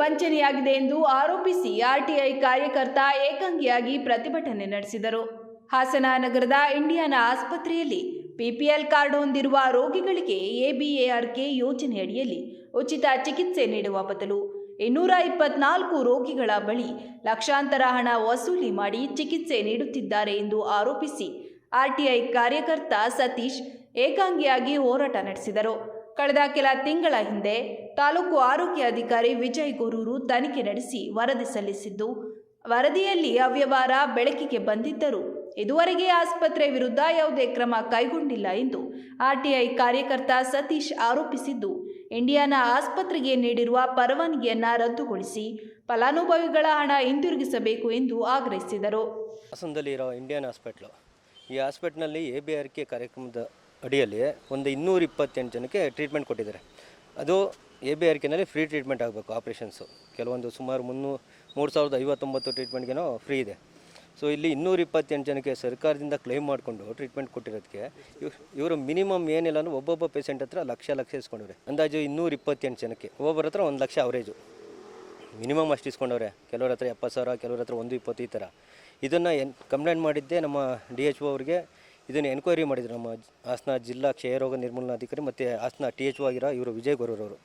ವಂಚನೆಯಾಗಿದೆ ಎಂದು ಆರೋಪಿಸಿ ಆರ್ಟಿಐ ಕಾರ್ಯಕರ್ತ ಏಕಾಂಗಿಯಾಗಿ ಪ್ರತಿಭಟನೆ ನಡೆಸಿದರು. ಹಾಸನ ನಗರದ ಇಂಡಿಯಾನ ಆಸ್ಪತ್ರೆಯಲ್ಲಿ ಪಿಪಿಎಲ್ ಕಾರ್ಡ್ ಹೊಂದಿರುವ ರೋಗಿಗಳಿಗೆ ಎಬಿಎಆರ್ಕೆ ಯೋಜನೆಯಡಿಯಲ್ಲಿ ಉಚಿತ ಚಿಕಿತ್ಸೆ ನೀಡುವ ಬದಲು ಇನ್ನೂರ ಇಪ್ಪತ್ನಾಲ್ಕು ರೋಗಿಗಳ ಬಳಿ ಲಕ್ಷಾಂತರ ಹಣ ವಸೂಲಿ ಮಾಡಿ ಚಿಕಿತ್ಸೆ ನೀಡುತ್ತಿದ್ದಾರೆ ಎಂದು ಆರೋಪಿಸಿ ಆರ್ಟಿಐ ಕಾರ್ಯಕರ್ತ ಸತೀಶ್ ಏಕಾಂಗಿಯಾಗಿ ಹೋರಾಟ ನಡೆಸಿದರು. ಕಳೆದ ಕೆಲ ತಿಂಗಳ ಹಿಂದೆ ತಾಲೂಕು ಆರೋಗ್ಯ ಅಧಿಕಾರಿ ವಿಜಯ್ ಗೊರೂರು ತನಿಖೆ ನಡೆಸಿ ವರದಿ ಸಲ್ಲಿಸಿದ್ದು, ವರದಿಯಲ್ಲಿ ಅವ್ಯವಹಾರ ಬೆಳಕಿಗೆ ಬಂದಿದ್ದರು ಇದುವರೆಗೆ ಆಸ್ಪತ್ರೆ ವಿರುದ್ಧ ಯಾವುದೇ ಕ್ರಮ ಕೈಗೊಂಡಿಲ್ಲ ಎಂದು ಆರ್ಟಿಐ ಕಾರ್ಯಕರ್ತ ಸತೀಶ್ ಆರೋಪಿಸಿದ್ದು, ಇಂಡಿಯಾನ ಆಸ್ಪತ್ರೆಗೆ ನೀಡಿರುವ ಪರವಾನಗಿಯನ್ನು ರದ್ದುಗೊಳಿಸಿ ಫಲಾನುಭವಿಗಳ ಹಣ ಹಿಂದಿರುಗಿಸಬೇಕು ಎಂದು ಆಗ್ರಹಿಸಿದರು. ಹಾಸನದಲ್ಲಿ ಇರೋ ಇಂಡಿಯನ್ ಹಾಸ್ಪಿಟ್ಲು, ಈ ಹಾಸ್ಪಿಟ್ಲ್ನಲ್ಲಿ ಎ ಬಿ ಆರ್ ಕೆ ಕಾರ್ಯಕ್ರಮದ ಅಡಿಯಲ್ಲಿ ಒಂದು ಇನ್ನೂರ ಇಪ್ಪತ್ತೆಂಟು ಜನಕ್ಕೆ ಟ್ರೀಟ್ಮೆಂಟ್ ಕೊಟ್ಟಿದ್ದಾರೆ. ಅದು ಎ ಬಿ ಆರ್ ಕೆನಲ್ಲಿ ಫ್ರೀ ಟ್ರೀಟ್ಮೆಂಟ್ ಆಗಬೇಕು ಆಪ್ರೇಷನ್ಸು ಕೆಲವೊಂದು ಸುಮಾರು ಮುನ್ನೂ, ಮೂರು ಸಾವಿರದ ಐವತ್ತೊಂಬತ್ತು ಟ್ರೀಟ್ಮೆಂಟ್ಗೇನೋ ಫ್ರೀ ಇದೆ. ಸೊ ಇಲ್ಲಿ ಇನ್ನೂರ ಇಪ್ಪತ್ತೆಂಟು ಜನಕ್ಕೆ ಸರ್ಕಾರದಿಂದ ಕ್ಲೈಮ್ ಮಾಡಿಕೊಂಡು ಟ್ರೀಟ್ಮೆಂಟ್ ಕೊಟ್ಟಿರೋದಕ್ಕೆ ಇವ್ ಇವರು ಮಿನಿಮಮ್ ಏನಿಲ್ಲ ಅಂದ್ರೆ ಒಬ್ಬೊಬ್ಬ ಪೇಷೆಂಟ್ ಹತ್ರ ಲಕ್ಷ ಲಕ್ಷ ಇಸ್ಕೊಂಡವ್ರೆ. ಅಂದಾಜು ಇನ್ನೂರ ಇಪ್ಪತ್ತೆಂಟು ಜನಕ್ಕೆ. ಒಬ್ಬೊಬ್ಬರ ಹತ್ರ ಒಂದು ಲಕ್ಷ ಅವರೇಜು ಮಿನಿಮಮ್ ಅಷ್ಟು ಇಸ್ಕೊಂಡವ್ರೆ. ಕೆಲವ್ರ ಹತ್ರ ಎಪ್ಪತ್ತು ಸಾವಿರ, ಕೆಲವ್ರ ಹತ್ರ ಒಂದು ಇಪ್ಪತ್ತು ಈ ಥರ. ಇದನ್ನು ಎನ್ ಕಂಪ್ಲೇಂಟ್ ಮಾಡಿದ್ದೆ ನಮ್ಮ ಡಿ ಎಚ್ ಒ ಅವ್ರಿಗೆ ಇದನ್ನು ಎನ್ಕ್ವೈರಿ ಮಾಡಿದ್ರು ನಮ್ಮ ಹಾಸನ ಜಿಲ್ಲಾ ಕ್ಷಯರೋಗ ನಿರ್ಮೂಲನಾಧಿಕಾರಿ ಮತ್ತು ಹಾಸನ ಟಿ ಎಚ್ ಆಗಿರೋ ಇವರು ವಿಜಯ್ ಗೊರೂರವರು.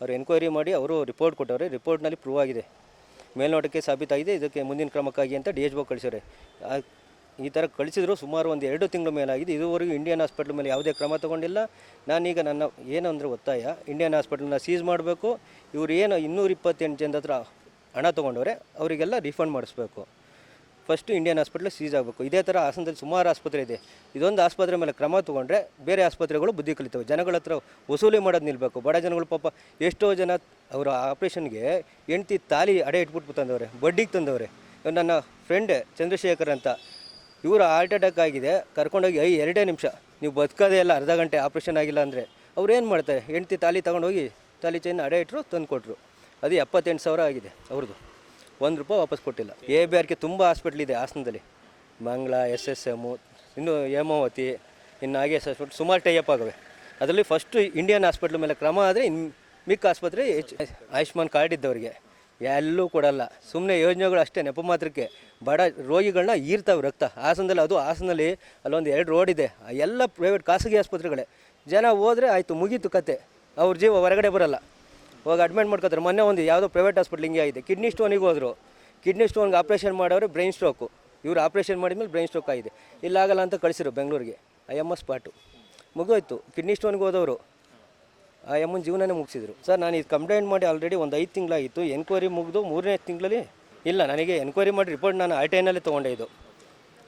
ಅವರು ಎನ್ಕ್ವೈರಿ ಮಾಡಿ ಅವರು ರಿಪೋರ್ಟ್ ಕೊಟ್ಟವ್ರೆ. ರಿಪೋರ್ಟ್ನಲ್ಲಿ ಪ್ರೂವ್ ಆಗಿದೆ. ಮೇಲ್ನೋಟಕ್ಕೆ ಸಾಬೀತಾಗಿದೆ. ಇದಕ್ಕೆ ಮುಂದಿನ ಕ್ರಮಕ್ಕಾಗಿ ಅಂತ ಡಿ ಎಚ್ ಒ ಕಳಿಸಿದ್ರೆ ಈ ಥರ ಕಳಿಸಿದ್ರು ಸುಮಾರು ಒಂದು ಎರಡು ತಿಂಗಳ ಮೇಲಾಗಿದೆ. ಇದುವರೆಗೂ ಇಂಡಿಯನ್ ಹಾಸ್ಪಿಟ್ಲ್ ಮೇಲೆ ಯಾವುದೇ ಕ್ರಮ ತಗೊಂಡಿಲ್ಲ. ನಾನೀಗ ನನ್ನ ಏನು ಒತ್ತಾಯ ಇಂಡಿಯನ್ ಹಾಸ್ಪಿಟಲ್ನ ಸೀಸ್ ಮಾಡಬೇಕು. ಇವರು ಏನು ಇನ್ನೂರ ಇಪ್ಪತ್ತೆಂಟು ಜನದ ಹತ್ರ ಹಣ ತೊಗೊಂಡವ್ರೆ, ಅವರಿಗೆಲ್ಲ ರಿಫಂಡ್ ಮಾಡಿಸ್ಬೇಕು. ಫಸ್ಟು ಇಂಡಿಯನ್ ಹಾಸ್ಪಿಟ್ಲು ಸೀಸ್ ಆಗಬೇಕು. ಇದೇ ಥರ ಹಾಸನದಲ್ಲಿ ಸುಮಾರು ಆಸ್ಪತ್ರೆ ಇದೆ. ಇದೊಂದು ಆಸ್ಪತ್ರೆ ಮೇಲೆ ಕ್ರಮ ತೊಗೊಂಡ್ರೆ ಬೇರೆ ಆಸ್ಪತ್ರೆಗಳು ಬುದ್ಧಿ ಕಲಿತವೆ. ಜನಗಳ ಹತ್ರ ವಸೂಲಿ ಮಾಡೋದು ನಿಲ್ಲಬೇಕು ಬಡ ಜನಗಳು ಪಾಪ ಎಷ್ಟೋ ಜನ ಅವರ ಆಪ್ರೇಷನ್ಗೆ ಹೆಂಡ್ತಿ ತಾಲಿ ಅಡೆ ಇಟ್ಬಿಟ್ಟು ತಂದವ್ರೆ, ಬಡ್ಡಿಗೆ ತಂದವ್ರೆ. ನನ್ನ ಫ್ರೆಂಡ್ ಚಂದ್ರಶೇಖರ್ ಅಂತ. ಇವರು ಹಾರ್ಟ್ ಅಟ್ಯಾಕ್ ಆಗಿದೆ. ಕರ್ಕೊಂಡೋಗಿ ಐ ಎರಡೇ ನಿಮಿಷ. ನೀವು ಬದುಕೋದೇ ಇಲ್ಲ. ಅರ್ಧ ಗಂಟೆ ಆಪ್ರೇಷನ್ ಆಗಿಲ್ಲ ಅಂದರೆ ಅವ್ರು ಏನು ಮಾಡ್ತಾರೆ? ಹೆಂಡ್ತಿ ತಾಲಿ ತಗೊಂಡೋಗಿ ತಾಲಿ ಚೈನ್ ಅಡೆ ಇಟ್ಟರು ತಂದು ಕೊಟ್ಟರು ಅದು ಎಪ್ಪತ್ತೆಂಟು ಸಾವಿರ ಆಗಿದೆ ಅವ್ರದ್ದು ಒಂದು ರೂಪಾಯಿ ವಾಪಸ್ ಕೊಟ್ಟಿಲ್ಲ. ಎ ಬಿ ಆರ್ಗೆ ತುಂಬ ಹಾಸ್ಪಿಟ್ಲ್ ಇದೆ ಹಾಸನದಲ್ಲಿ. ಮಂಗಳ ಎಸ್ ಎಸ್ ಎಮ್ಮು ಇನ್ನು ಹೇಮಾವತಿ, ಇನ್ನು ಹಾಗೆ ಹಾಸ್ಪಿಟ್ಲ್ ಸುಮಾರು ಟೈಅಪ್ ಆಗವೆ. ಅದರಲ್ಲಿ ಫಸ್ಟು ಇಂಡಿಯನ್ ಹಾಸ್ಪಿಟ್ಲ್ ಮೇಲೆ ಕ್ರಮ ಆದರೆ ಇನ್ ಮಿಕ್ಕ ಆಸ್ಪತ್ರೆ ಹೆಚ್ಚು ಆಯುಷ್ಮಾನ್ ಕಾರ್ಡ್ ಇದ್ದವರಿಗೆ. ಎಲ್ಲೂ ಕೊಡಲ್ಲ. ಸುಮ್ಮನೆ ಯೋಜನೆಗಳು ಅಷ್ಟೇ, ನೆಪ ಮಾತ್ರಕ್ಕೆ. ಬಡ ರೋಗಿಗಳನ್ನ ಈರ್ತಾವೆ ರಕ್ತ. ಹಾಸನದಲ್ಲಿ ಅದು ಹಾಸನದಲ್ಲಿ ಅಲ್ಲೊಂದು ಎರಡು ರೋಡ್ ಇದೆ. ಎಲ್ಲ ಪ್ರೈವೇಟ್ ಖಾಸಗಿ ಆಸ್ಪತ್ರೆಗಳೇ. ಜನ ಹೋದರೆ ಆಯಿತು, ಮುಗೀತು ಕತೆ. ಅವ್ರ ಜೀವ ಹೊರಗಡೆ ಬರಲ್ಲ. ಹೋಗಿ ಅಡ್ಮಿಟ್ ಮಾಡ್ಕೋತಾರೆ. ಮೊನ್ನೆ ಒಂದು ಯಾವುದೋ ಪ್ರೈವೇಟ್ ಹಾಸ್ಪಿಟ್ಲ್ ಹಿಂಗೆ ಆಗಿದೆ ಕಿಡ್ನಿ ಸ್ಟೋನಿಗೆ ಹೋದರು. ಕಿಡ್ನಿ ಸ್ಟೋನ್ಗೆ ಆಪ್ರೇಷನ್ ಮಾಡೋರು ಬ್ರೈನ್ ಸ್ಟ್ರೋಕು ಇವರು ಆಪ್ರೇಷನ್ ಮಾಡಿದ್ಮೇಲೆ ಬ್ರೈನ್ ಸ್ಟ್ರೋಕ್ ಆಗಿದೆ. ಇಲ್ಲಾಗಲ್ಲ ಅಂತ ಕಳಿಸಿರು ಬೆಂಗಳೂರಿಗೆ. ಐ ಎಂ ಎಸ್ ಸ್ಪಾಟು ಮುಗೋಯ್ತು ಕಿಡ್ನಿ ಸ್ಟೋನ್ಗೆ ಹೋದವರು. ಆ ಎಮ್ಮನ ಜೀವನನೇ ಮುಗಿಸಿದ್ರು. ಸರ್, ನಾನು ಇದು ಕಂಪ್ಲೇಂಟ್ ಮಾಡಿ ಆಲ್ರೆಡಿ ಒಂದು ಐದು ತಿಂಗಳಾಗಿತ್ತು ಎನ್ಕ್ವೈರಿ ಮುಗಿದು ಮೂರನೇ ತಿಂಗಳಲ್ಲಿ ಇಲ್ಲ, ನನಗೆ ಎನ್ಕ್ವೈರಿ ಮಾಡಿ ರಿಪೋರ್ಟ್ ನಾನು ಐ ಟಿ ಐನಲ್ಲೇ ತೊಗೊಂಡೆ ಇದು.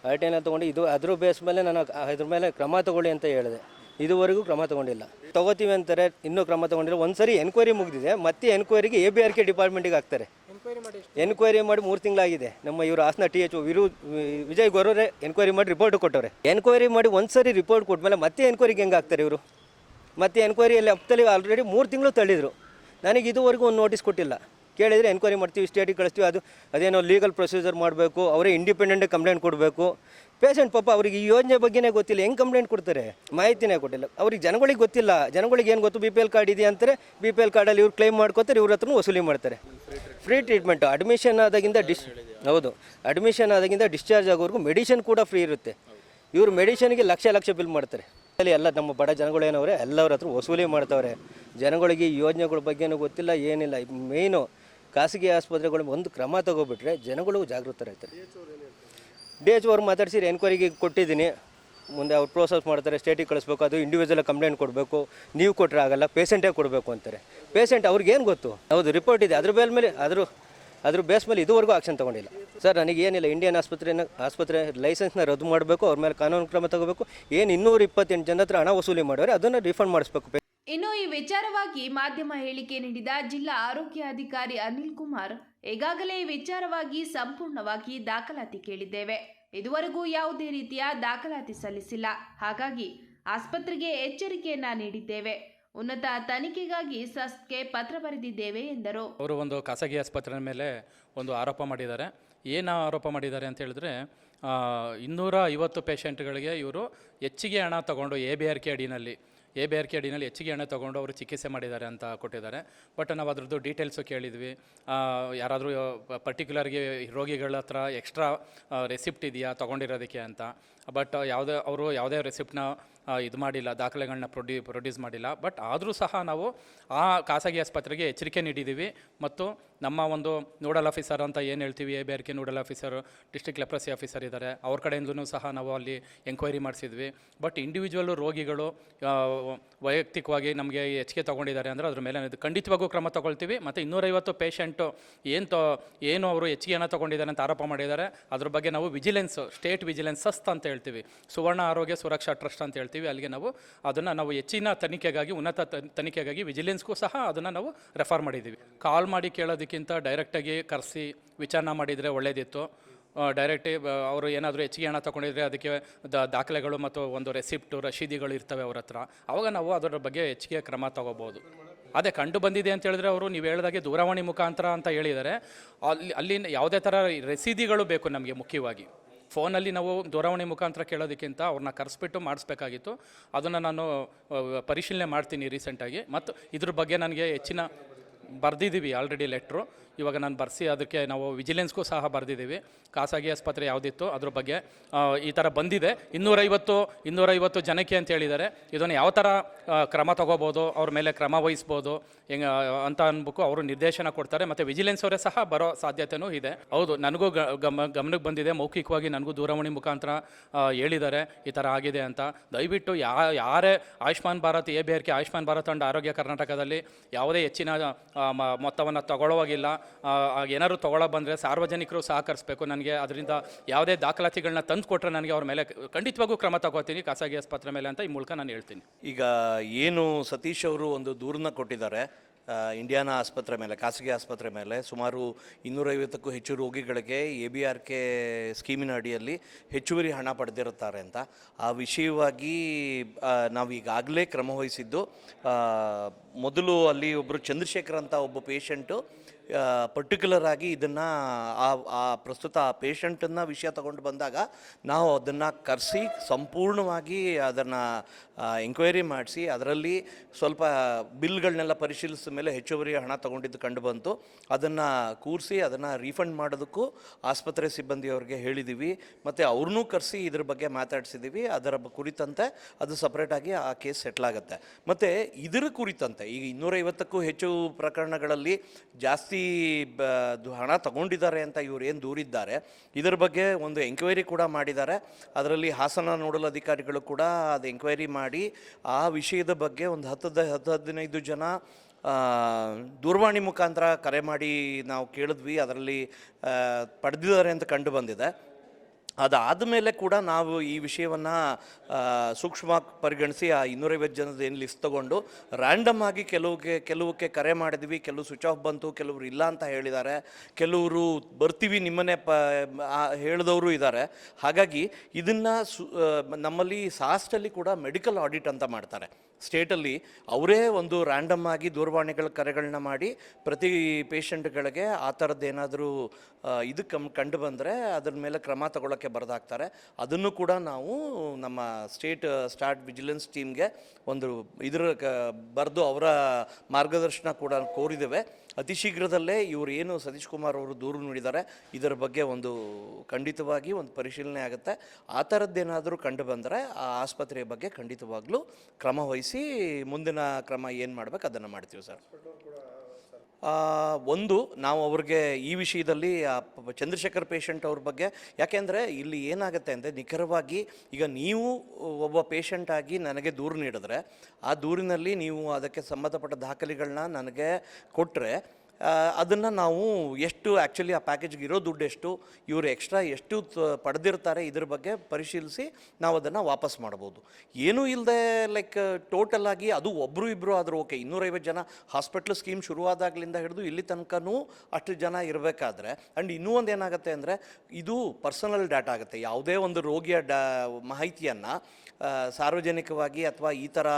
ಆರ್ ಟಿ ಐನಲ್ಲಿ ತೊಗೊಂಡು. ಇದು ಅದ್ರ ಬೇಸ್ ಮೇಲೆ ನಾನು ಇದ್ರ ಮೇಲೆ ಕ್ರಮ ತಗೊಳ್ಳಿ ಅಂತ ಹೇಳಿದೆ. ಇದುವರೆಗೂ ಕ್ರಮ ತಗೊಂಡಿಲ್ಲ. ತಗೋತೀವಿ ಅಂತಾರೆ ಇನ್ನೂ ಕ್ರಮ ತಗೊಂಡಿಲ್ಲ. ಒಂದ್ಸರಿ ಎನ್ಕ್ವೈರಿ ಮುಗಿದಿದೆ ಮತ್ತೆ ಎನ್ಕ್ವೈರಿಗೆ ಎ ಬಿ ಆರ್ ಕೆ ಡಿಪಾರ್ಟ್ಮೆಂಟಿಗೆ ಹಾಕ್ತಾರೆ. ಎನ್ಕ್ವೈರಿ ಮಾಡಿ ಮೂರು ತಿಂಗಳಾಗಿದೆ. ನಮ್ಮ ಇವರು ಹಾಸನ ಟಿ ಎಚ್ ವಿರು ವಿಜಯ್ ಗೌರವರೇ ಎನ್ಕ್ವೈರಿ ಮಾಡಿ ರಿಪೋರ್ಟ್ ಕೊಟ್ಟವ್ರೆ. ಎನ್ಕ್ವೈರಿ ಮಾಡಿ ಒಂದ್ಸರಿ ರಿಪೋರ್ಟ್ ಕೊಟ್ಟಮೇಲೆ ಮತ್ತೆ ಎನ್ಕ್ವೈರಿಗೆ ಹೆಂಗೆ ಹಾಕ್ತಾರೆ ಇವರು? ಮತ್ತೆ ಎನ್ಕ್ವೈರಿಯಲ್ಲಿ ಅಪ್ತಲ್ಲಿ ಆಲ್ರೆಡಿ ಮೂರು ತಿಂಗಳು ತಳ್ಳಿದರು. ನನಗೆ ಇದುವರೆಗೂ ಒಂದು ನೋಟಿಸ್ ಕೊಟ್ಟಿಲ್ಲ. ಕೇಳಿದರೆ ಎನ್ಕ್ವೈರಿ ಮಾಡ್ತೀವಿ ಸ್ಟೇಟಿಗೆ ಕಳಿಸ್ತೀವಿ. ಅದು ಅದೇನೋ ಲೀಗಲ್ ಪ್ರೊಸೀಜರ್ ಮಾಡಬೇಕು, ಅವರೇ ಇಂಡಿಪೆಂಡೆಂಟ್ ಕಂಪ್ಲೇಂಟ್ ಕೊಡಬೇಕು. ಪೇಷಂಟ್ ಪಾಪ ಅವ್ರಿಗೆ ಈ ಯೋಜನೆ ಬಗ್ಗೆನೇ ಗೊತ್ತಿಲ್ಲ. ಹೆಂಗೆ ಕಂಪ್ಲೇಂಟ್ ಕೊಡ್ತಾರೆ? ಮಾಹಿತಿನೇ ಕೊಟ್ಟಿಲ್ಲ. ಅವ್ರಿಗೆ ಜನಗಳಿಗೆ ಗೊತ್ತಿಲ್ಲ. ಜನಗಳಿಗೆ ಏನು ಗೊತ್ತು? ಬಿ ಪಿ ಎಲ್ ಕಾರ್ಡ್ ಇದೆ ಅಂತಾರೆ. ಬಿ ಪಿ ಎಲ್ ಕಾರ್ಡಲ್ಲಿ ಇವ್ರು ಕ್ಲೇಮ್ ಮಾಡ್ಕೋತಾರೆ, ಇವ್ರ ಹತ್ರ ವಸೂಲಿ ಮಾಡ್ತಾರೆ. ಫ್ರೀ ಟ್ರೀಟ್ಮೆಂಟು ಅಡ್ಮಿಷನ್ ಆದಾಗಿಂದ ಡಿಸ್ ಹೌದು. ಅಡ್ಮಿಷನ್ ಆದಾಗಿಂದ ಡಿಸ್ಚಾರ್ಜ್ ಆಗೋವರೆಗೂ ಮೆಡಿಷನ್ ಕೂಡ ಫ್ರೀ ಇರುತ್ತೆ. ಇವರು ಮೆಡಿಷನ್ಗೆ ಲಕ್ಷ ಲಕ್ಷ ಬಿಲ್ ಮಾಡ್ತಾರೆ. ಅಲ್ಲಿ ಎಲ್ಲ ನಮ್ಮ ಬಡ ಜನಗಳು ಏನವ್ರೆ? ಎಲ್ಲರ ಹತ್ರ ವಸೂಲಿ ಮಾಡ್ತಾವ್ರೆ. ಜನಗಳಿಗೆ ಈ ಯೋಜನೆಗಳ ಬಗ್ಗೆನೂ ಗೊತ್ತಿಲ್ಲ, ಏನಿಲ್ಲ. ಮೇಯ್ನು ಖಾಸಗಿ ಆಸ್ಪತ್ರೆಗಳು ಒಂದು ಕ್ರಮ ತಗೋಬಿಟ್ರೆ ಜನಗಳು ಜಾಗೃತರಾಗ್ತಾರೆ ಡಿ ಎಚ್ ಅವ್ರು ಮಾತಾಡಿಸಿ ಎನ್ಕ್ವೈರಿಗೆ ಕೊಟ್ಟಿದ್ದೀನಿ. ಮುಂದೆ ಅವ್ರು ಪ್ರೋಸೆಸ್ ಮಾಡ್ತಾರೆ ಸ್ಟೇಟಿಗೆ ಕಳಿಸ್ಬೇಕು, ಅದು ಇಂಡಿವಿಜುವಲ್ ಕಂಪ್ಲೇಂಟ್ ಕೊಡಬೇಕು, ನೀವು ಕೊಟ್ಟರೆ ಆಗಲ್ಲ ಪೇಷಂಟೇ ಕೊಡಬೇಕು ಅಂತಾರೆ. ಪೇಷಂಟ್ ಅವ್ರಿಗೇನು ಗೊತ್ತು? ಹೌದು ರಿಪೋರ್ಟ್ ಇದೆ. ಅದ್ರ ಮೇಲೆ ಮೇಲೆ, ಅದ್ರ ಅದ್ರ ಬೇಸ್ ಮೇಲೆ ಇದುವರೆಗೂ ಆಕ್ಷನ್ ತಗೊಂಡಿಲ್ಲ. ಸರ್ ನನಗೆ ಏನಿಲ್ಲ ಇಂಡಿಯನ್ ಆಸ್ಪತ್ರೆನ, ಆಸ್ಪತ್ರೆ ಲೈಸೆನ್ಸ್ನ ರದ್ದು ಮಾಡಬೇಕು, ಅವ್ರ ಮೇಲೆ ಕಾನೂನು ಕ್ರಮ ತಗೋಬೇಕು. ಏನು ಇನ್ನೂರ ಇಪ್ಪತ್ತೆಂಟು ಜನ ಹತ್ರ ಹಣ ವಸೂಲಿ ಮಾಡೋರೆ, ಅದನ್ನು ರಿಫಂಡ್ ಮಾಡಿಸ್ಬೇಕು. ಇನ್ನು ಈ ವಿಚಾರವಾಗಿ ಮಾಧ್ಯಮ ಹೇಳಿಕೆ ನೀಡಿದ ಜಿಲ್ಲಾ ಆರೋಗ್ಯ ಅಧಿಕಾರಿ ಅನಿಲ್ ಕುಮಾರ್, ಈಗಾಗಲೇ ಈ ವಿಚಾರವಾಗಿ ಸಂಪೂರ್ಣವಾಗಿ ದಾಖಲಾತಿ ಕೇಳಿದ್ದೇವೆ. ಇದುವರೆಗೂ ಯಾವುದೇ ರೀತಿಯ ದಾಖಲಾತಿ ಸಲ್ಲಿಸಿಲ್ಲ. ಹಾಗಾಗಿ ಆಸ್ಪತ್ರೆಗೆ ಎಚ್ಚರಿಕೆಯನ್ನ ನೀಡಿದ್ದೇವೆ. ಉನ್ನತ ತನಿಖೆಗಾಗಿ ಸಸ್ಗೆ ಪತ್ರ ಬರೆದಿದ್ದೇವೆ ಎಂದರು. ಅವರು ಒಂದು ಖಾಸಗಿ ಆಸ್ಪತ್ರೆ ಮೇಲೆ ಒಂದು ಆರೋಪ ಮಾಡಿದ್ದಾರೆ. ಏನು ಆರೋಪ ಮಾಡಿದ್ದಾರೆ ಅಂತ ಹೇಳಿದ್ರೆ ಇನ್ನೂರ ಐವತ್ತು ಪೇಷಂಟ್ಗಳಿಗೆ ಇವರು ಹೆಚ್ಚಿಗೆ ಹಣ ತಗೊಂಡು ಎ ಬಿ ಆರ್ ಕೆ ಅಡಿನಲ್ಲಿ ಎ ಬಿ ಆರ್ ಕೆ ಅಡಿನಲ್ಲಿ ಹೆಚ್ಚಿಗೆ ಹಣ ತೊಗೊಂಡು ಅವರು ಚಿಕಿತ್ಸೆ ಮಾಡಿದ್ದಾರೆ ಅಂತ ಕೊಟ್ಟಿದ್ದಾರೆ. ಬಟ್ ನಾವು ಅದರದ್ದು ಡೀಟೇಲ್ಸು ಕೇಳಿದ್ವಿ. ಯಾರಾದರೂ ಪರ್ಟಿಕ್ಯುಲರ್ಗೆ ರೋಗಿಗಳ ಹತ್ರ ಎಕ್ಸ್ಟ್ರಾ ರೆಸಿಪ್ಟ್ ಇದೆಯಾ ತೊಗೊಂಡಿರೋದಕ್ಕೆ ಅಂತ. ಬಟ್ ಯಾವುದೇ, ಅವರು ಯಾವುದೇ ರೆಸಿಪ್ಟನ್ನ ಇದು ಮಾಡಿಲ್ಲ ದಾಖಲೆಗಳನ್ನ ಪ್ರೊಡ್ಯೂ, ಪ್ರೊಡ್ಯೂಸ್ ಮಾಡಿಲ್ಲ. ಬಟ್ ಆದರೂ ಸಹ ನಾವು ಆ ಖಾಸಗಿ ಆಸ್ಪತ್ರೆಗೆ ಎಚ್ಚರಿಕೆ ನೀಡಿದ್ದೀವಿ. ಮತ್ತು ನಮ್ಮ ಒಂದು ನೋಡಲ್ ಆಫೀಸರ್ ಅಂತ ಏನು ಹೇಳ್ತೀವಿ, A B R K nodal officer, district leprosy officer ಇದ್ದಾರೆ. ಅವ್ರ ಕಡೆಯಿಂದಲೂ ಸಹ ನಾವು ಅಲ್ಲಿ ಎಂಕ್ವೈರಿ ಮಾಡಿಸಿದ್ವಿ. ಬಟ್ ಇಂಡಿವಿಜುವಲ್ ರೋಗಿಗಳು ವೈಯಕ್ತಿಕವಾಗಿ ನಮಗೆ ಹೆಚ್ಚಿಗೆ ತೊಗೊಂಡಿದ್ದಾರೆ ಅಂದರೆ ಅದ್ರ ಮೇಲೆ ಇದು ಖಂಡಿತವಾಗೂ ಕ್ರಮ ತೊಗೊಳ್ತೀವಿ. ಮತ್ತು ಇನ್ನೂರೈವತ್ತು ಪೇಷಂಟು ಏನು ತೊ, ಏನು ಅವರು ಹೆಚ್ಚಿಗೆ ಹಣ ತೊಗೊಂಡಿದ್ದಾರೆ ಅಂತ ಆರೋಪ ಮಾಡಿದ್ದಾರೆ. ಅದ್ರ ಬಗ್ಗೆ ನಾವು ವಿಜಿಲೆನ್ಸ್, ಸ್ಟೇಟ್ ವಿಜಿಲೆನ್ಸ್ ಅಂತ ಹೇಳ್ತೀವಿ. ಸುವರ್ಣ ಆರೋಗ್ಯ ಸುರಕ್ಷಾ ಟ್ರಸ್ಟ್ ಅಂತ ಹೇಳ್ತೀವಿ. ಅಲ್ಲಿಗೆ ನಾವು ಅದನ್ನು ನಾವು ಹೆಚ್ಚಿನ ತನಿಖೆಗಾಗಿ, ಉನ್ನತ ತನಿಖೆಗಾಗಿ ವಿಜಿಲೆನ್ಸ್ಗೂ ಸಹ ಅದನ್ನು ನಾವು ರೆಫರ್ ಮಾಡಿದ್ದೀವಿ. ಕಾಲ್ ಮಾಡಿ ಕೇಳೋದಕ್ಕಿಂತ ಡೈರೆಕ್ಟಾಗಿ ಕರೆಸಿ ವಿಚಾರಣೆ ಮಾಡಿದರೆ ಒಳ್ಳೆಯದಿತ್ತು ಡೈರೆಕ್ಟಿ ಅವರು ಏನಾದರೂ ಹೆಚ್ಚಿಗೆ ಹಣ ತೊಗೊಂಡಿದ್ರೆ ಅದಕ್ಕೆ ದಾಖಲೆಗಳು ಮತ್ತು ಒಂದು ರೆಸಿಪ್ಟು ರಶೀದಿಗಳು ಇರ್ತವೆ ಅವ್ರ ಹತ್ರ. ಆವಾಗ ನಾವು ಅದರ ಬಗ್ಗೆ ಹೆಚ್ಚಿಗೆ ಕ್ರಮ ತಗೋಬೋದು. ಅದೇ ಕಂಡು ಬಂದಿದೆ ಅಂತ ಹೇಳಿದ್ರೆ ಅವರು ನೀವು ಹೇಳಿದಾಗೆ ದೂರವಾಣಿ ಮುಖಾಂತರ ಅಂತ ಹೇಳಿದ್ದಾರೆ ಅಲ್ಲಿ ಅಲ್ಲಿ ಯಾವುದೇ ಥರ ರಸೀದಿಗಳು ಬೇಕು ನಮಗೆ ಮುಖ್ಯವಾಗಿ. ಫೋನಲ್ಲಿ ನಾವು ದೂರವಾಣಿ ಮುಖಾಂತರ ಕೇಳೋದಕ್ಕಿಂತ ಅವ್ರನ್ನ ಕರೆಸ್ಬಿಟ್ಟು ಮಾಡಿಸ್ಬೇಕಾಗಿತ್ತು. ಅದನ್ನು ನಾನು ಪರಿಶೀಲನೆ ಮಾಡ್ತೀನಿ ರೀಸೆಂಟಾಗಿ. ಮತ್ತು ಇದ್ರ ಬಗ್ಗೆ ನನಗೆ ಹೆಚ್ಚಿನ ಬರೆದಿದ್ದೀವಿ ಆಲ್ರೆಡಿ ಲೆಟ್ರು ಇವಾಗ ನಾನು ಬರೆಸಿ ಅದಕ್ಕೆ ನಾವು ವಿಜಿಲೆನ್ಸ್ಗೂ ಸಹ ಬರೆದಿದ್ದೀವಿ. ಖಾಸಗಿ ಆಸ್ಪತ್ರೆ ಯಾವುದಿತ್ತು, ಅದ್ರ ಬಗ್ಗೆ ಈ ಥರ ಬಂದಿದೆ. ಇನ್ನೂರೈವತ್ತು ಇನ್ನೂರೈವತ್ತು ಜನಕ್ಕೆ ಅಂತ ಹೇಳಿದ್ದಾರೆ. ಇದನ್ನು ಯಾವ ಥರ ಕ್ರಮ ತಗೋಬೋದು, ಅವ್ರ ಮೇಲೆ ಕ್ರಮ ವಹಿಸ್ಬೋದು, ಹೆಂಗೆ, ಅಂತ ಅನ್ಬೇಕು ಅವರು ನಿರ್ದೇಶನ ಕೊಡ್ತಾರೆ. ಮತ್ತು ವಿಜಿಲೆನ್ಸ್ ಅವರೇ ಸಹ ಬರೋ ಸಾಧ್ಯತೆನೂ ಇದೆ. ಹೌದು, ನನಗೂ ಗಮ, ಗಮನಕ್ಕೆ ಬಂದಿದೆ. ಮೌಖಿಕವಾಗಿ ನನಗೂ ದೂರವಾಣಿ ಮುಖಾಂತರ ಹೇಳಿದ್ದಾರೆ. ಈ ಥರ ಆಗಿದೆ ಅಂತ. ದಯವಿಟ್ಟು ಯಾ, ಯಾರೇ Ayushman Bharat, A B R K Ayushman Bharat and Arogya ಕರ್ನಾಟಕದಲ್ಲಿ ಯಾವುದೇ ಹೆಚ್ಚಿನ ಮೊತ್ತವನ್ನು ತಗೊಳ್ಳೋವಾಗಿಲ್ಲ. ಏನಾದ್ರು ತಗೊಳ್ಳೋ ಬಂದರೆ ಸಾರ್ವಜನಿಕರು ಸಹಕರಿಸಬೇಕು. ನನಗೆ ಅದರಿಂದ ಯಾವುದೇ ದಾಖಲಾತಿಗಳನ್ನ ತಂದು ಕೊಟ್ಟರೆ ನನಗೆ ಅವ್ರ ಮೇಲೆ ಖಂಡಿತವಾಗೂ ಕ್ರಮ ತಗೋತೀನಿ, ಖಾಸಗಿ ಆಸ್ಪತ್ರೆ ಮೇಲೆ ಅಂತ ಈ ಮೂಲಕ ನಾನು ಹೇಳ್ತೀನಿ. ಈಗ ಏನು ಸತೀಶ್ ಅವರು ಒಂದು ದೂರನ್ನ ಕೊಟ್ಟಿದ್ದಾರೆ ಇಂಡಿಯಾನ ಆಸ್ಪತ್ರೆ ಮೇಲೆ, ಖಾಸಗಿ ಆಸ್ಪತ್ರೆ ಮೇಲೆ, ಸುಮಾರು ಇನ್ನೂರೈವತ್ತಕ್ಕೂ ಹೆಚ್ಚು ರೋಗಿಗಳಿಗೆ ಎ ಬಿ ಆರ್ ಕೆ ಸ್ಕೀಮಿನ ಅಡಿಯಲ್ಲಿ ಹೆಚ್ಚುವರಿ ಹಣ ಪಡೆದಿರುತ್ತಾರೆ ಅಂತ. ಆ ವಿಷಯವಾಗಿ ನಾವು ಈಗಾಗಲೇ ಕ್ರಮವಹಿಸಿದ್ದು ಮೊದಲು ಅಲ್ಲಿ ಒಬ್ಬರು ಚಂದ್ರಶೇಖರ್ ಅಂತ ಒಬ್ಬ ಪೇಷಂಟು ಪರ್ಟಿಕ್ಯುಲರ್ ಆಗಿ ಇದನ್ನು ಆ ಪ್ರಸ್ತುತ ಆ ಪೇಷಂಟನ್ನು ವಿಷಯ ತಗೊಂಡು ಬಂದಾಗ ನಾವು ಅದನ್ನು ಕರೆಸಿ ಸಂಪೂರ್ಣವಾಗಿ ಅದನ್ನು ಎಂಕ್ವೈರಿ ಮಾಡಿಸಿ ಅದರಲ್ಲಿ ಸ್ವಲ್ಪ ಬಿಲ್ಗಳನ್ನೆಲ್ಲ ಪರಿಶೀಲಿಸಿದ ಮೇಲೆ ಹೆಚ್ಚುವರಿ ಹಣ ತಗೊಂಡಿದ್ದು ಕಂಡು ಬಂತು. ಅದನ್ನು ಕೂರಿಸಿ ಅದನ್ನು ರೀಫಂಡ್ ಮಾಡೋದಕ್ಕೂ ಆಸ್ಪತ್ರೆ ಸಿಬ್ಬಂದಿಯವ್ರಿಗೆ ಹೇಳಿದ್ದೀವಿ ಮತ್ತು ಅವ್ರನ್ನೂ ಕರೆಸಿ ಇದ್ರ ಬಗ್ಗೆ ಮಾತಾಡಿಸಿದ್ದೀವಿ ಅದರ ಕುರಿತಂತೆ ಅದು ಸಪ್ರೇಟಾಗಿ ಆ ಕೇಸ್ ಸೆಟ್ಲ್ ಆಗುತ್ತೆ. ಮತ್ತು ಇದರ ಕುರಿತಂತೆ ಈಗ ಇನ್ನೂರೈವತ್ತಕ್ಕೂ ಹೆಚ್ಚು ಪ್ರಕರಣಗಳಲ್ಲಿ ಜಾಸ್ತಿ ಹಣ ತಗೊಂಡಿದ್ದಾರೆ ಅಂತ ಇವರು ಏನು ದೂರಿದ್ದಾರೆ, ಇದರ ಬಗ್ಗೆ ಒಂದು ಎಂಕ್ವೈರಿ ಕೂಡ ಮಾಡಿದ್ದಾರೆ. ಅದರಲ್ಲಿ ಹಾಸನ ನೋಡಲ್ ಅಧಿಕಾರಿಗಳು ಕೂಡ ಅದು ಎಂಕ್ವೈರಿ ಮಾಡಿ ಆ ವಿಷಯದ ಬಗ್ಗೆ ಒಂದು ಹತ್ತು ಹತ್ತು ಹದಿನೈದು ಜನ ದೂರವಾಣಿ ಮುಖಾಂತರ ಕರೆ ಮಾಡಿ ನಾವು ಕೇಳಿದ್ವಿ. ಅದರಲ್ಲಿ ಪಡೆದಿದ್ದಾರೆ ಅಂತ ಕಂಡು ಬಂದಿದೆ. ಅದಾದ ಮೇಲೆ ಕೂಡ ನಾವು ಈ ವಿಷಯವನ್ನು ಸೂಕ್ಷ್ಮವಾಗಿ ಪರಿಗಣಿಸಿ ಆ ಇನ್ನೂರೈವತ್ತು ಜನದ ಏನು ಲಿಸ್ಟ್ ತಗೊಂಡು ರ್ಯಾಂಡಮ್ ಆಗಿ ಕೆಲವಕ್ಕೆ ಕೆಲವಕ್ಕೆ ಕರೆ ಮಾಡಿದ್ವಿ, ಕೆಲವು ಸ್ವಿಚ್ ಆಫ್ ಬಂತು, ಕೆಲವರು ಇಲ್ಲ ಅಂತ ಹೇಳಿದ್ದಾರೆ. ಕೆಲವರು ಬರ್ತೀವಿ ನಿಮ್ಮನ್ನೇ ಪ ಹೇಳಿದವರು ಇದ್ದಾರೆ. ಹಾಗಾಗಿ ಇದನ್ನು ಸು ನಮ್ಮಲ್ಲಿ ಸಾಸ್ಟಲ್ಲಿ ಕೂಡ ಮೆಡಿಕಲ್ ಆಡಿಟ್ ಅಂತ ಮಾಡ್ತಾರೆ. ಸ್ಟೇಟಲ್ಲಿ ಅವರೇ ಒಂದು ರ್ಯಾಂಡಮ್ ಆಗಿ ದೂರವಾಣಿಗಳ ಕರೆಗಳನ್ನ ಮಾಡಿ ಪ್ರತಿ ಪೇಷಂಟ್ಗಳಿಗೆ ಆ ಥರದ್ದು ಏನಾದರೂ ಇದು ಕಮ್, ಕಂಡು ಬಂದರೆ ಅದ್ರ ಮೇಲೆ ಕ್ರಮ ತಗೊಳ್ಳೋಕ್ಕೆ ಬರೆದಾಗ್ತಾರೆ ಅದನ್ನು ಕೂಡ ನಾವು ನಮ್ಮ ಸ್ಟೇಟ್, ಸ್ಟಾರ್ಟ್ ವಿಜಿಲೆನ್ಸ್ ಟೀಮ್ಗೆ ಒಂದು ಇದ್ರ ಕ, ಬರೆದು ಅವರ ಮಾರ್ಗದರ್ಶನ ಕೂಡ ಕೋರಿದ್ದೇವೆ. ಅತಿ ಶೀಘ್ರದಲ್ಲೇ ಇವರು ಏನು ಸತೀಶ್ ಕುಮಾರ್ ಅವರು ದೂರು ನೀಡಿದ್ದಾರೆ, ಇದರ ಬಗ್ಗೆ ಒಂದು ಖಂಡಿತವಾಗಿ ಒಂದು ಪರಿಶೀಲನೆ ಆಗುತ್ತೆ. ಆ ಥರದ್ದೇನಾದರೂ ಕಂಡು ಬಂದರೆ ಆ ಆಸ್ಪತ್ರೆಯ ಬಗ್ಗೆ ಖಂಡಿತವಾಗ್ಲೂ ಕ್ರಮ ವಹಿಸಿ ಮುಂದಿನ ಕ್ರಮ ಏನು ಮಾಡ್ಬೇಕು ಅದನ್ನು ಮಾಡ್ತೀವಿ ಸರ್. ಒಂದು, ನಾವು ಅವ್ರಿಗೆ ಈ ವಿಷಯದಲ್ಲಿ ಚಂದ್ರಶೇಖರ್ ಪೇಷಂಟ್ ಅವ್ರ ಬಗ್ಗೆ, ಯಾಕೆಂದರೆ ಇಲ್ಲಿ ಏನಾಗುತ್ತೆ ಅಂದರೆ ನಿಖರವಾಗಿ ಈಗ ನೀವು ಒಬ್ಬ ಪೇಷಂಟ್ ಆಗಿ ನನಗೆ ದೂರು ನೀಡಿದ್ರೆ, ಆ ದೂರಿನಲ್ಲಿ ನೀವು ಅದಕ್ಕೆ ಸಂಬಂಧಪಟ್ಟ ದಾಖಲೆಗಳನ್ನ ನನಗೆ ಕೊಟ್ಟರೆ ಅದನ್ನು ನಾವು ಎಷ್ಟು ಆ್ಯಕ್ಚುಲಿ ಆ ಪ್ಯಾಕೇಜ್ಗೆ ಇರೋ ದುಡ್ಡು ಎಷ್ಟು, ಇವರು ಎಕ್ಸ್ಟ್ರಾ ಎಷ್ಟು ಪಡೆದಿರ್ತಾರೆ ಇದ್ರ ಬಗ್ಗೆ ಪರಿಶೀಲಿಸಿ ನಾವು ಅದನ್ನು ವಾಪಸ್ ಮಾಡ್ಬೋದು. ಏನೂ ಇಲ್ಲದೆ ಲೈಕ್ ಟೋಟಲ್ ಆಗಿ ಅದು ಒಬ್ಬರು ಇಬ್ಬರು ಆದರೂ ಓಕೆ ಇನ್ನೂರೈವತ್ತು ಜನ ಹಾಸ್ಪಿಟ್ಲ್ ಸ್ಕೀಮ್ ಶುರುವಾದಾಗಲಿಂದ ಹಿಡಿದು ಇಲ್ಲಿ ತನಕನೂ ಅಷ್ಟು ಜನ ಇರಬೇಕಾದ್ರೆ ಆ್ಯಂಡ್ ಇನ್ನೂ ಒಂದು ಏನಾಗುತ್ತೆ ಅಂದರೆ, ಇದು ಪರ್ಸನಲ್ ಡಾಟಾ ಆಗುತ್ತೆ. ಯಾವುದೇ ಒಂದು ರೋಗಿಯ ಡಾ, ಮಾಹಿತಿಯನ್ನು ಸಾರ್ವಜನಿಕವಾಗಿ ಅಥವಾ ಈ ಥರ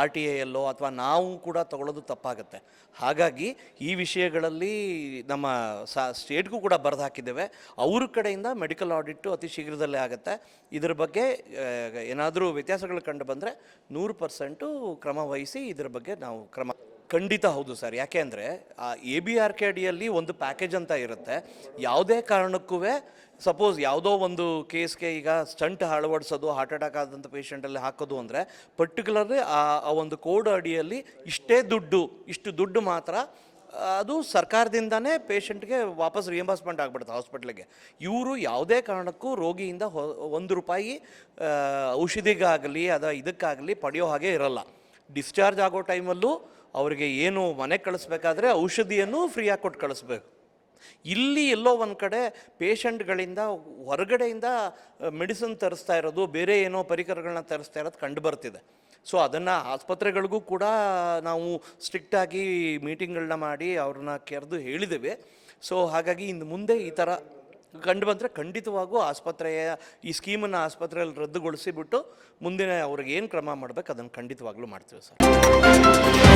ಆರ್ ಟಿ ಐಯಲ್ಲೋ ಅಥವಾ ನಾವು ಕೂಡ ತಗೊಳ್ಳೋದು ತಪ್ಪಾಗುತ್ತೆ. ಹಾಗಾಗಿ ಈ ವಿಷಯ ವಿಷಯಗಳಲ್ಲಿ ನಮ್ಮ ಸಾ ಸ್ಟೇಟ್ಗೂ ಕೂಡ ಬರೆದು ಹಾಕಿದ್ದೇವೆ. ಅವ್ರ ಕಡೆಯಿಂದ ಮೆಡಿಕಲ್ ಆಡಿಟ್ಟು ಅತಿ ಶೀಘ್ರದಲ್ಲೇ ಆಗುತ್ತೆ. ಇದರ ಬಗ್ಗೆ ಏನಾದರೂ ವ್ಯತ್ಯಾಸಗಳು ಕಂಡು ಬಂದರೆ ನೂರು ಪರ್ಸೆಂಟು ಕ್ರಮ ವಹಿಸಿ ಇದರ ಬಗ್ಗೆ ನಾವು ಕ್ರಮ. ಖಂಡಿತ ಹೌದು ಸರ್. ಯಾಕೆ ಅಂದರೆ, ಆ ಎ ಬಿ ಆರ್ ಕೆ ಅಡಿಯಲ್ಲಿ ಒಂದು ಪ್ಯಾಕೇಜ್ ಅಂತ ಇರುತ್ತೆ. ಯಾವುದೇ ಕಾರಣಕ್ಕೂ ಸಪೋಸ್ ಯಾವುದೋ ಒಂದು ಕೇಸ್ಗೆ ಈಗ ಸ್ಟಂಟ್ ಅಳವಡಿಸೋದು, ಹಾರ್ಟ್ ಅಟ್ಯಾಕ್ ಆದಂಥ ಪೇಷಂಟಲ್ಲಿ ಹಾಕೋದು ಅಂದರೆ, ಪರ್ಟಿಕ್ಯುಲರ್ಲಿ ಆ ಒಂದು ಕೋಡ್ ಅಡಿಯಲ್ಲಿ ಇಷ್ಟೇ ದುಡ್ಡು, ಇಷ್ಟು ದುಡ್ಡು ಮಾತ್ರ ಅದು ಸರ್ಕಾರದಿಂದನೇ ಪೇಷಂಟ್ಗೆ ವಾಪಸ್ ರಿಯಂಬರ್ಸ್ಮೆಂಟ್ ಆಗಿಬಿಡುತ್ತೆ ಹಾಸ್ಪಿಟ್ಲಿಗೆ. ಇವರು ಯಾವುದೇ ಕಾರಣಕ್ಕೂ ರೋಗಿಯಿಂದ ಒಂದು ರೂಪಾಯಿ ಔಷಧಿಗಾಗಲಿ ಅದ ಇದಕ್ಕಾಗಲಿ ಪಡೆಯೋ ಹಾಗೆ ಇರಲ್ಲ. ಡಿಸ್ಚಾರ್ಜ್ ಆಗೋ ಟೈಮಲ್ಲೂ ಅವರಿಗೆ ಏನು ಮನೆಗೆ ಕಳಿಸ್ಬೇಕಾದ್ರೆ ಔಷಧಿಯನ್ನು ಫ್ರೀಯಾಗಿ ಕೊಟ್ಟು ಕಳಿಸ್ಬೇಕು. ಇಲ್ಲಿ ಎಲ್ಲೋ ಒಂದು ಕಡೆ ಪೇಷಂಟ್ಗಳಿಂದ ಹೊರಗಡೆಯಿಂದ ಮೆಡಿಸಿನ್ ತರಿಸ್ತಾ ಇರೋದು, ಬೇರೆ ಏನೋ ಪರಿಕರಗಳನ್ನ ತರಿಸ್ತಾ ಇರೋದು ಕಂಡು ಬರ್ತಿದೆ. ಸೊ ಅದನ್ನು ಆಸ್ಪತ್ರೆಗಳಿಗೂ ಕೂಡ ನಾವು ಸ್ಟ್ರಿಕ್ಟಾಗಿ ಮೀಟಿಂಗ್ಗಳನ್ನ ಮಾಡಿ ಅವ್ರನ್ನ ಕೆರೆದು ಹೇಳಿದ್ದೇವೆ. ಸೊ ಹಾಗಾಗಿ ಇನ್ನು ಮುಂದೆ ಈ ಥರ ಕಂಡು ಬಂದರೆ ಖಂಡಿತವಾಗೂ ಆಸ್ಪತ್ರೆಯ ಈ ಸ್ಕೀಮನ್ನು ಆಸ್ಪತ್ರೆಯಲ್ಲಿ ರದ್ದುಗೊಳಿಸಿಬಿಟ್ಟು ಮುಂದಿನ ಅವ್ರಿಗೆ ಏನು ಕ್ರಮ ಮಾಡಬೇಕು ಅದನ್ನು ಖಂಡಿತವಾಗ್ಲೂ ಮಾಡ್ತೀವಿ ಸರ್.